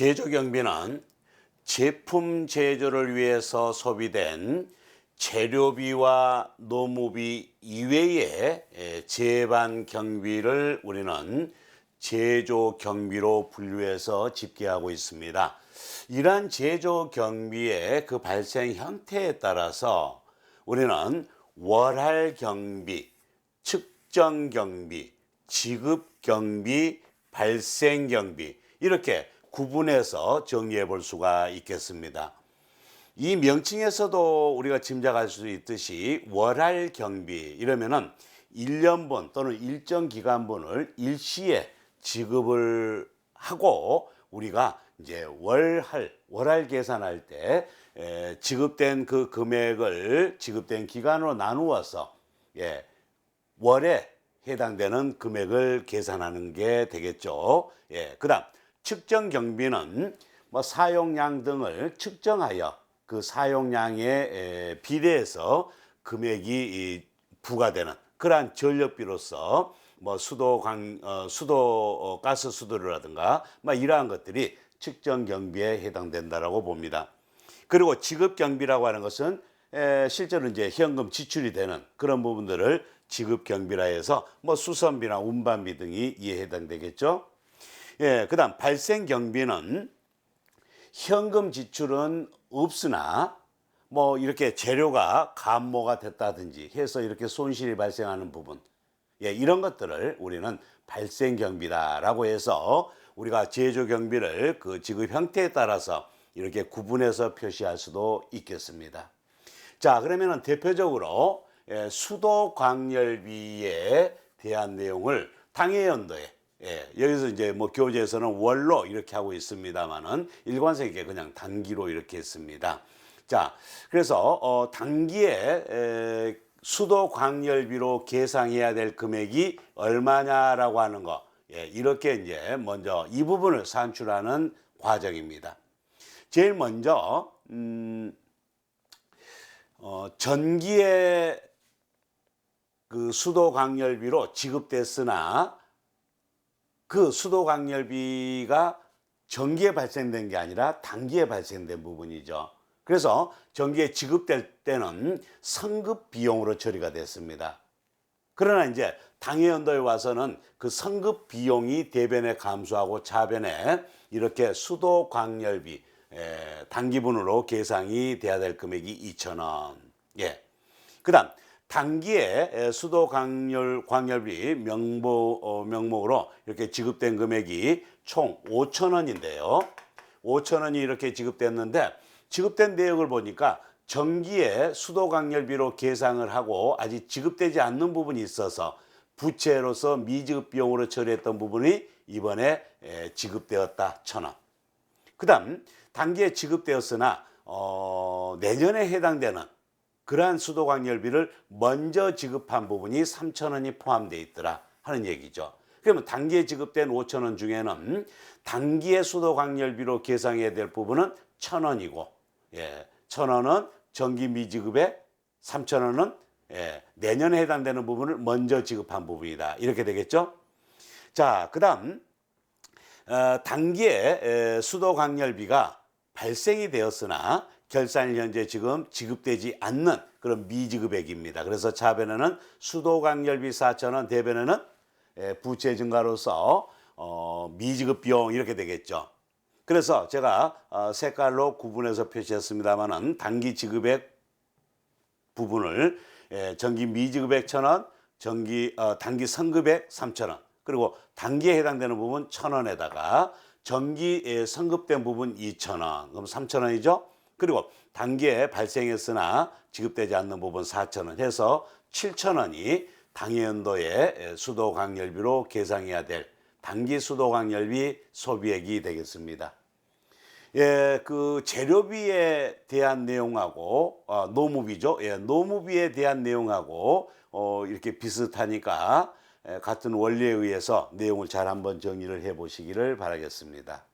제조 경비는 제품 제조를 위해서 소비된 재료비와 노무비 이외의 에, 재반 경비를 우리는 제조 경비로 분류해서 집계하고 있습니다. 이러한 제조 경비의 그 발생 형태에 따라서 우리는 월할 경비, 측정 경비, 지급 경비, 발생 경비 이렇게 구분해서 정리해 볼 수가 있겠습니다. 이 명칭에서도 우리가 짐작할 수 있듯이 월할 경비 이러면은 1년분 또는 일정 기간분을 일시에 지급을 하고 우리가 이제 월할 월할 계산할 때 에, 지급된 그 금액을 지급된 기간으로 나누어서 예, 월에 해당되는 금액을 계산하는 게 되겠죠. 예, 그다음 측정 경비는 뭐 사용량 등을 측정하여 그 사용량에 에, 비례해서 금액이 이, 부과되는 그러한 전력비로서 뭐 수도 강 어, 수도 어, 가스 수도라든가 뭐 이러한 것들이 측정 경비에 해당된다라고 봅니다. 그리고 지급 경비라고 하는 것은 에, 실제로 이제 현금 지출이 되는 그런 부분들을 지급 경비라 해서 뭐 수선비나 운반비 등이 이에 해당되겠죠. 예, 그 다음 발생 경비는 현금 지출은 없으나 뭐 이렇게 재료가 감모가 됐다든지 해서 이렇게 손실이 발생하는 부분 예, 이런 것들을 우리는 발생 경비다라고 해서 우리가 제조 경비를 그 지급 형태에 따라서 이렇게 구분해서 표시할 수도 있겠습니다. 자, 그러면은 대표적으로 예, 수도 광열비에 대한 내용을 당해 연도에 예, 여기서 이제 뭐 교재에서는 월로 이렇게 하고 있습니다만은 일관성있게 그냥 단기로 이렇게 했습니다. 자, 그래서 어, 단기에 에, 수도 광열비로 계상해야 될 금액이 얼마냐라고 하는 거, 예, 이렇게 이제 먼저 이 부분을 산출하는 과정입니다. 제일 먼저 음, 어, 전기의 그 수도 광열비로 지급됐으나 그 수도 광열비가 전기에 발생된 게 아니라 단기에 발생된 부분이죠. 그래서 전기에 지급될 때는 성급 비용으로 처리가 됐습니다. 그러나 이제 당해연도에 와서는 그 성급 비용이 대변에 감소하고 차변에 이렇게 수도 광열비 에, 단기분으로 계상이 돼야 될 금액이 2,000원. 예. 그다음 단기에 에, 수도 광열 광열비 명목 어, 명목으로 이렇게 지급된 금액이 총 5,000원인데요. 5,000원이 이렇게 지급됐는데 지급된 내역을 보니까 전기에 수도 광열비로 계상을 하고 아직 지급되지 않는 부분이 있어서 부채로서 미지급 비용으로 처리했던 부분이 이번에 에, 지급되었다 천 원. 그다음 단기에 지급되었으나 어, 내년에 해당되는 그러한 수도 광열비를 먼저 지급한 부분이 3천 원이 포함되어 있더라 하는 얘기죠. 그러면 단기에 지급된 5천 원 중에는 단기에 수도 광열비로 계상해야 될 부분은 천 원이고, 예, 천 원은 전기 미지급에 3천 원은 예, 내년에 해당되는 부분을 먼저 지급한 부분이다. 이렇게 되겠죠? 자, 그 다음 어, 단기에 에, 수도 광열비가 발생이 되었으나 결산일 현재 지금 지급되지 않는 그런 미지급액입니다. 그래서 차변에는 수도 광열비 4천원, 대변에는 에, 부채 증가로서 어, 미지급 비용 이렇게 되겠죠. 그래서 제가 어, 색깔로 구분해서 표시했습니다만은 단기 지급액 부분을 예, 전기 미지급액 천원, 전기 어, 단기 선급액 3천 원, 그리고 단기에 해당되는 부분 천 원에다가 전기 에 선급된 부분 2천 원, 그럼 3천 원이죠. 그리고 단기에 발생했으나 지급되지 않는 부분 4천 원 해서 7천 원이 당해연도의 수도 광열비로 계상해야 될 단기 수도 광열비 소비액이 되겠습니다. 예, 그 재료비에 대한 내용하고 어, 노무비죠. 예, 노무비에 대한 내용하고 어, 이렇게 비슷하니까 예, 같은 원리에 의해서 내용을 잘 한번 정리를 해 보시기를 바라겠습니다.